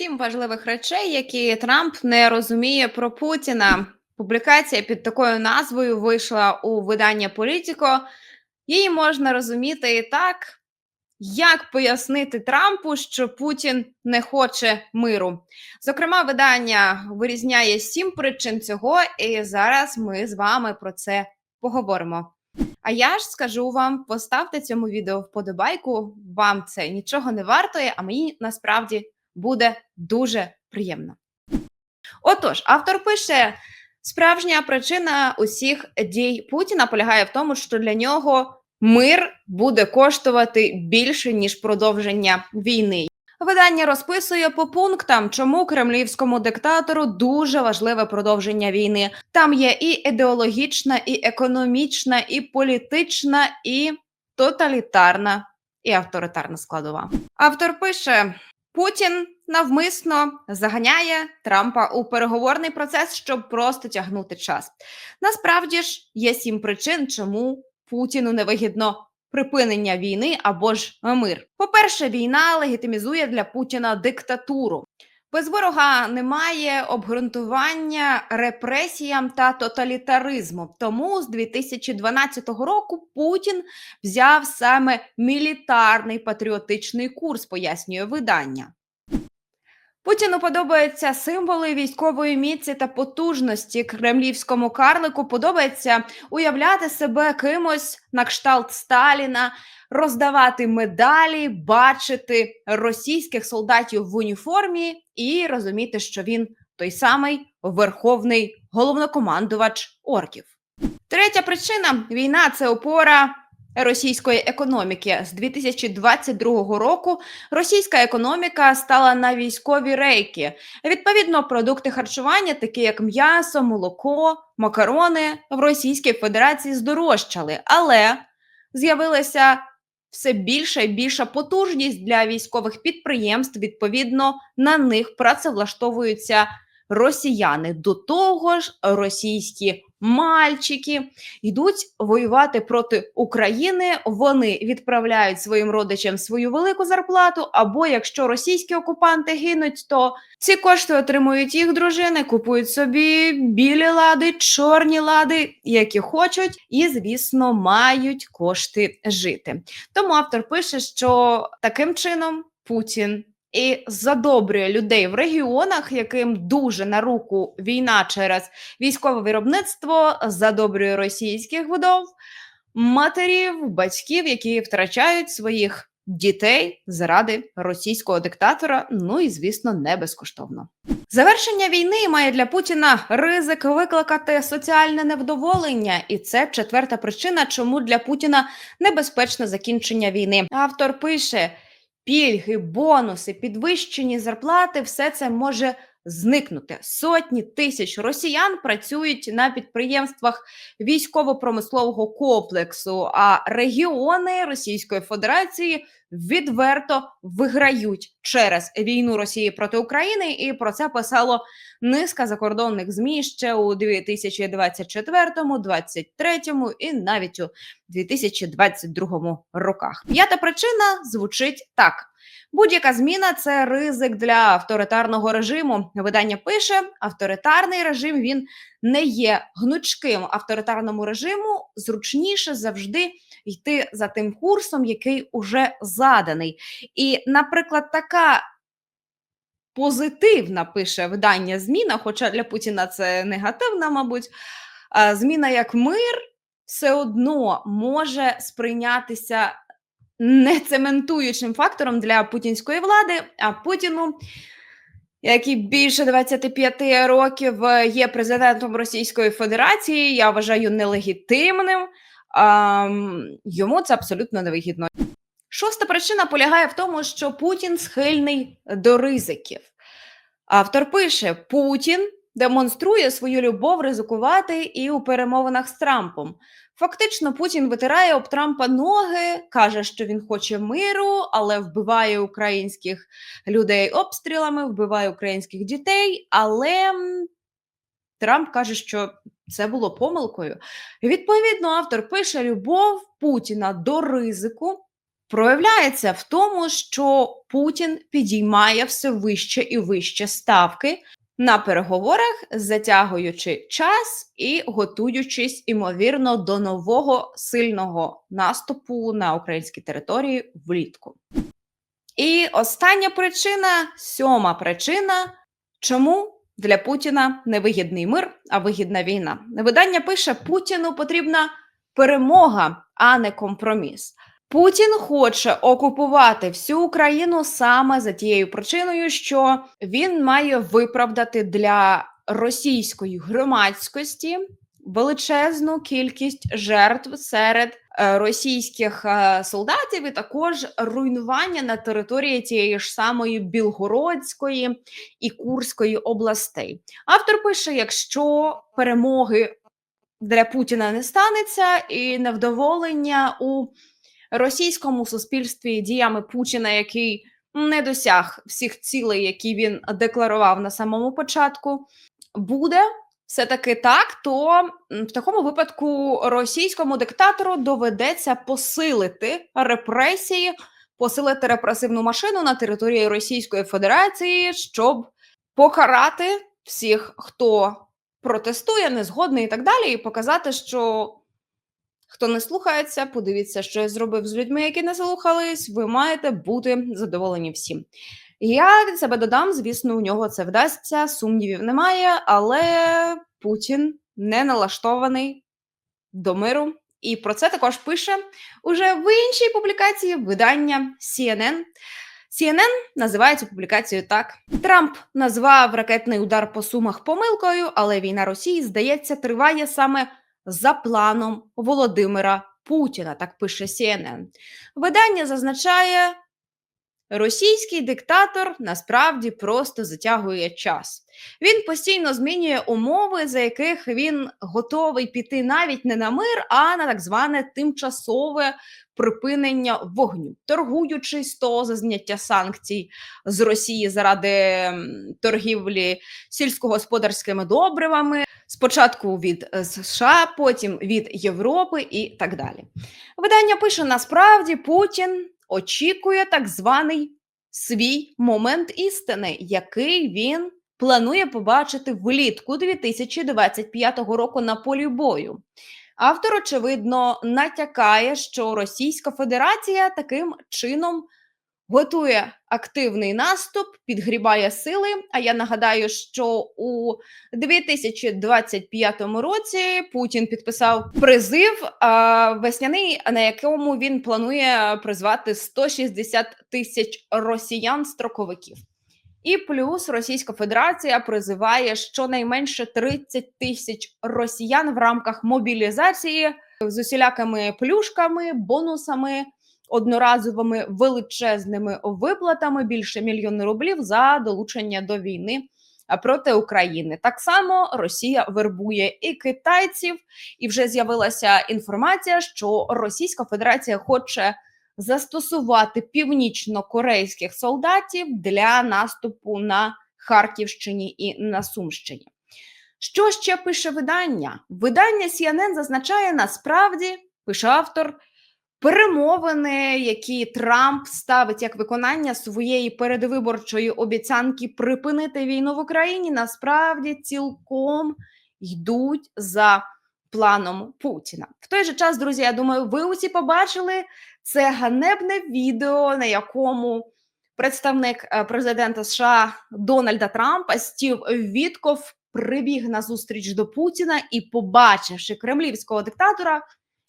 Сім важливих речей, які Трамп не розуміє про Путіна. Публікація під такою назвою вийшла у видання Політіко. Її можна розуміти і так, як пояснити Трампу, що Путін не хоче миру. Зокрема, видання вирізняє сім причин цього, і зараз ми з вами про це поговоримо. А я ж скажу вам: поставте цьому відео вподобайку. Вам це нічого не вартує, а мені насправді буде дуже приємно. Отож, автор пише: справжня причина усіх дій Путіна полягає в тому, що для нього мир буде коштувати більше ніж продовження війни. Видання розписує по пунктам, чому кремлівському диктатору дуже важливе продовження війни. Там є і ідеологічна, і економічна, і політична, і тоталітарна, і авторитарна складова. Автор пише: Путін навмисно заганяє Трампа у переговорний процес, щоб просто тягнути час. Насправді ж є сім причин, чому Путіну невигідно припинення війни або ж мир. По-перше, війна легітимізує для Путіна диктатуру. Без ворога немає обґрунтування репресіям та тоталітаризму. Тому з 2012 року Путін взяв саме мілітарний патріотичний курс, пояснює видання. Путіну подобаються символи військової міці та потужності. Кремлівському карлику подобається уявляти себе кимось на кшталт Сталіна, роздавати медалі, бачити російських солдатів в уніформі і розуміти, що він той самий верховний головнокомандувач орків. Третя причина війна це опора російської економіки з 2022 року. Російська економіка стала на військові рейки. Відповідно, продукти харчування, такі як м'ясо, молоко, макарони, в Російській Федерації здорожчали, але з'явилася все більша і більша потужність для військових підприємств. Відповідно, на них працевлаштовуються росіяни. До того ж, російські мальчики йдуть воювати проти України. Вони відправляють своїм родичам свою велику зарплату. Або якщо російські окупанти гинуть, то ці кошти отримують їх дружини, купують собі білі лади, чорні лади, які хочуть, і звісно мають кошти жити. Тому автор пише, що таким чином Путін і задобрює людей в регіонах, яким дуже на руку війна через військове виробництво, задобрює російських вдов, матерів, батьків, які втрачають своїх. Дітей заради російського диктатора, ну і звісно, не безкоштовно. Завершення війни має для Путіна ризик викликати соціальне невдоволення, і це четверта причина, чому для Путіна небезпечне закінчення війни. Автор пише пільги, бонуси, підвищені зарплати все це може зникнути. Сотні тисяч росіян працюють на підприємствах військово-промислового комплексу, а регіони Російської Федерації відверто виграють через війну Росії проти України. І про це писало низка закордонних змі ще у 2024, 2023 і навіть у 2022 роках. П'ята причина звучить так. Будь-яка зміна це ризик для авторитарного режиму. Видання пише: авторитарний режим він не є гнучким. Авторитарному режиму зручніше завжди йти за тим курсом, який уже заданий. І, наприклад, така. Позитивна пише видання зміна, хоча для Путіна це негативна, мабуть. Зміна як мир все одно може сприйнятися не цементуючим фактором для путінської влади, а Путіну, який більше 25 років є президентом Російської Федерації, я вважаю нелегітимним. Йому це абсолютно невигідно. Шоста причина полягає в тому, що Путін схильний до ризиків. Автор пише: Путін демонструє свою любов ризикувати і у перемовинах з Трампом. Фактично, Путін витирає об Трампа ноги, каже, що він хоче миру, але вбиває українських людей обстрілами, вбиває українських дітей. Але Трамп каже, що це було помилкою. Відповідно, автор пише: любов Путіна до ризику проявляється в тому, що Путін підіймає все вище і вище ставки на переговорах, затягуючи час і готуючись, імовірно, до нового сильного наступу на українській території влітку. І остання причина, сьома причина, чому для Путіна не вигідний мир, а вигідна війна. Видання пише: Путіну потрібна перемога, а не компроміс. Путін хоче окупувати всю Україну саме за тією причиною, що він має виправдати для російської громадськості величезну кількість жертв серед е, російських е, солдатів, і також руйнування на території тієї ж самої Білгородської і Курської областей. Автор пише: якщо перемоги для Путіна не станеться, і невдоволення у російському суспільстві діями Путіна, який не досяг всіх цілей, які він декларував на самому початку, буде все таки так, то в такому випадку російському диктатору доведеться посилити репресії, посилити репресивну машину на території Російської Федерації, щоб покарати всіх, хто протестує, не згодний і так далі, і показати, що хто не слухається, подивіться, що я зробив з людьми, які не слухались. Ви маєте бути задоволені всім. Я від себе додам, звісно, у нього це вдасться, сумнівів немає, але Путін не налаштований до миру. І про це також пише уже в іншій публікації видання CNN. CNN називає цю публікацію так: Трамп назвав ракетний удар по сумах помилкою, але війна Росії, здається, триває саме за планом Володимира Путіна. Так пише CNN. Видання зазначає, Російський диктатор насправді просто затягує час. Він постійно змінює умови, за яких він готовий піти навіть не на мир, а на так зване тимчасове припинення вогню, торгуючись то за зняття санкцій з Росії заради торгівлі сільськогосподарськими добривами. Спочатку від е, США, потім від Європи і так далі. Видання пише: насправді Путін очікує так званий свій момент істини, який він планує побачити влітку 2025 року на полі бою. Автор, очевидно, натякає, що Російська Федерація таким чином готує активний наступ, підгрібає сили. А я нагадаю, що у 2025 році Путін підписав призив весняний, на якому він планує призвати 160 тисяч росіян-строковиків. І плюс Російська Федерація призиває щонайменше 30 тисяч росіян в рамках мобілізації з усілякими плюшками, бонусами одноразовими величезними виплатами більше мільйона рублів за долучення до війни. Проти України так само Росія вербує і китайців, і вже з'явилася інформація, що Російська Федерація хоче застосувати північно-корейських солдатів для наступу на Харківщині і на Сумщині. Що ще пише видання? Видання CNN зазначає насправді, пише автор, перемовини, які Трамп ставить як виконання своєї передвиборчої обіцянки припинити війну в Україні, насправді цілком йдуть за планом Путіна. В той же час, друзі, я думаю, ви усі побачили це ганебне відео, на якому представник е, президента США Дональда Трампа Стів Вітков прибіг на зустріч до Путіна і, побачивши кремлівського диктатора,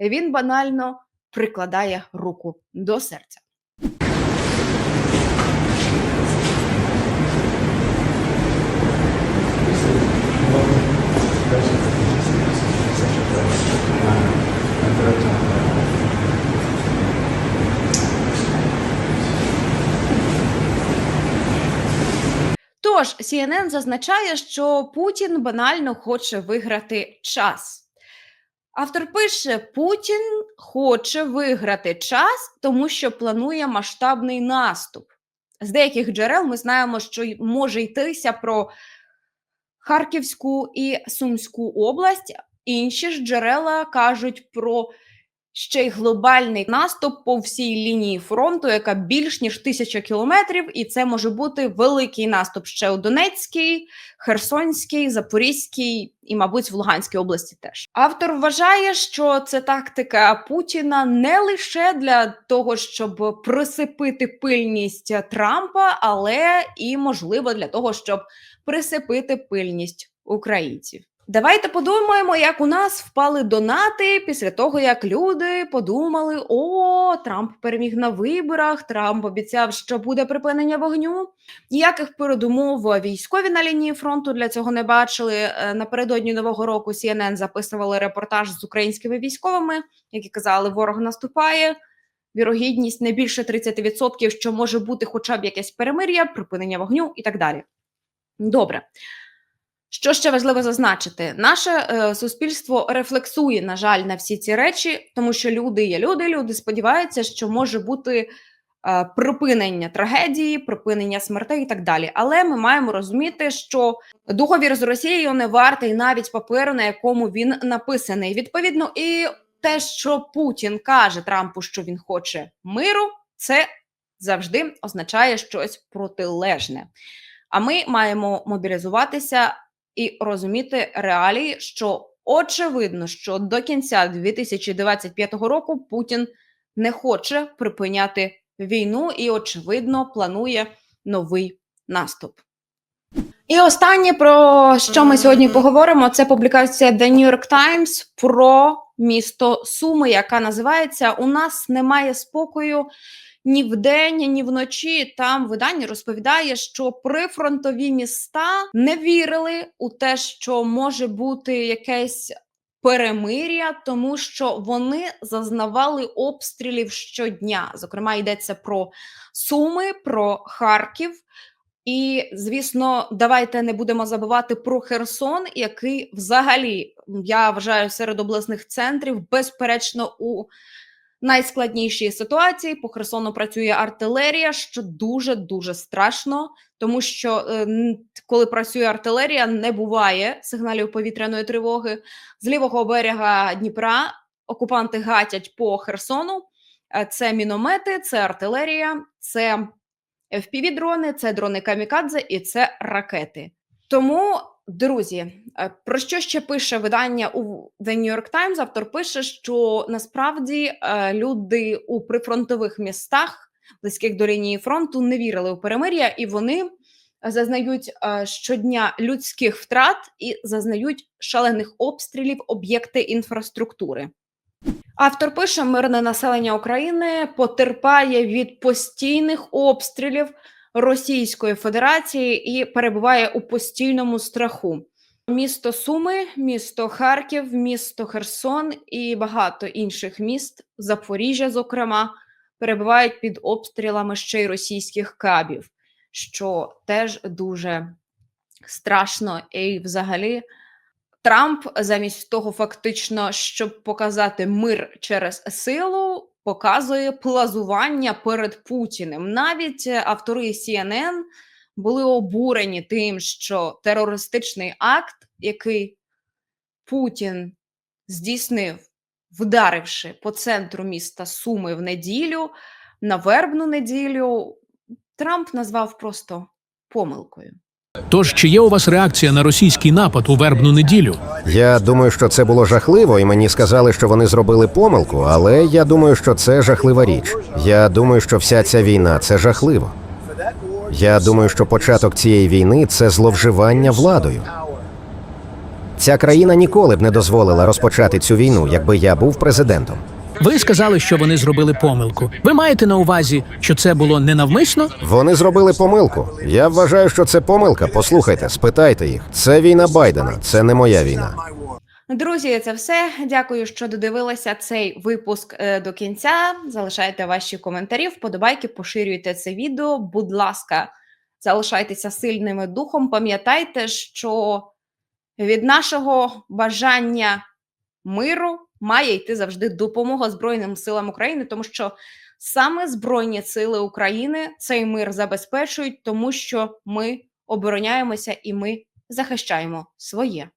він банально прикладає руку до серця. Тож CNN зазначає, що Путін банально хоче виграти час. Автор пише: Путін хоче виграти час, тому що планує масштабний наступ. З деяких джерел ми знаємо, що може йтися про Харківську і Сумську область. Інші ж джерела кажуть про ще й глобальний наступ по всій лінії фронту, яка більш ніж тисяча кілометрів, і це може бути великий наступ ще у Донецькій, Херсонській, Запорізькій і, мабуть, в Луганській області теж. Автор вважає, що це тактика Путіна не лише для того, щоб присипити пильність Трампа, але і можливо для того, щоб присипити пильність українців. Давайте подумаємо, як у нас впали донати після того, як люди подумали: о, Трамп переміг на виборах, Трамп обіцяв, що буде припинення вогню. Ніяких передумов військові на лінії фронту для цього не бачили. Е, Напередодні нового року CNN записували репортаж з українськими військовими, які казали, ворог наступає. Вірогідність не більше 30%, що може бути хоча б якесь перемир'я, припинення вогню і так далі. Добре. Що ще важливо зазначити, наше е, суспільство рефлексує, на жаль, на всі ці речі, тому що люди є люди. Люди сподіваються, що може бути е, припинення трагедії, припинення смертей і так далі. Але ми маємо розуміти, що договір з Росією не вартий навіть паперу, на якому він написаний. Відповідно, і те, що Путін каже Трампу, що він хоче миру, це завжди означає щось протилежне. А ми маємо мобілізуватися і розуміти реалії, що очевидно, що до кінця 2025 року Путін не хоче припиняти війну і, очевидно, планує новий наступ. І останнє, про що ми сьогодні поговоримо, це публікація The New York Times про місто Суми, яка називається У нас немає спокою ні вдень, ні вночі. Там видання розповідає, що прифронтові міста не вірили у те, що може бути якесь перемир'я, тому що вони зазнавали обстрілів щодня. Зокрема, йдеться про Суми, про Харків. І, звісно, давайте не будемо забувати про Херсон, який взагалі я вважаю серед обласних центрів безперечно у найскладнішій ситуації. По Херсону працює артилерія, що дуже дуже страшно, тому що е, коли працює артилерія, не буває сигналів повітряної тривоги. З лівого берега Дніпра окупанти гатять по Херсону. Е, Це міномети, це артилерія, це FPV-дрони, це дрони камікадзе і це ракети. Тому, друзі, е, про що ще пише видання у The New York Times? Автор пише, що насправді е, люди у прифронтових містах, близьких до лінії фронту, не вірили у перемир'я, і вони зазнають е, щодня людських втрат і зазнають шалених обстрілів об'єкти інфраструктури. Автор пише: мирне населення України потерпає від постійних обстрілів Російської Федерації і перебуває у постійному страху. Місто Суми, місто Харків, місто Херсон і багато інших міст, Запоріжжя, зокрема, перебувають під обстрілами ще й російських кабів, що теж дуже страшно і взагалі. Трамп замість того, фактично, щоб показати мир через силу, показує плазування перед Путіним. Навіть автори CNN були обурені тим, що терористичний акт, який Путін здійснив, вдаривши по центру міста Суми в неділю, на вербну неділю, Трамп назвав просто помилкою. Тож, чи є у вас реакція на російський напад у вербну неділю? Я думаю, що це було жахливо, і мені сказали, що вони зробили помилку, але я думаю, що це жахлива річ. Я думаю, що вся ця війна це жахливо. Я думаю, що початок цієї війни це зловживання владою. Ця країна ніколи б не дозволила розпочати цю війну, якби я був президентом. Ви сказали, що вони зробили помилку. Ви маєте на увазі, що це було ненавмисно? Вони зробили помилку. Я вважаю, що це помилка. Послухайте, спитайте їх. Це війна Байдена, це не моя війна. Друзі, це все. Дякую, що додивилися цей випуск е, до кінця. Залишайте ваші коментарі, вподобайки, поширюйте це відео. Будь ласка, залишайтеся сильними духом. Пам'ятайте, що від нашого бажання миру має йти завжди допомога Збройним силам України, тому що саме Збройні сили України цей мир забезпечують, тому що ми обороняємося і ми захищаємо своє.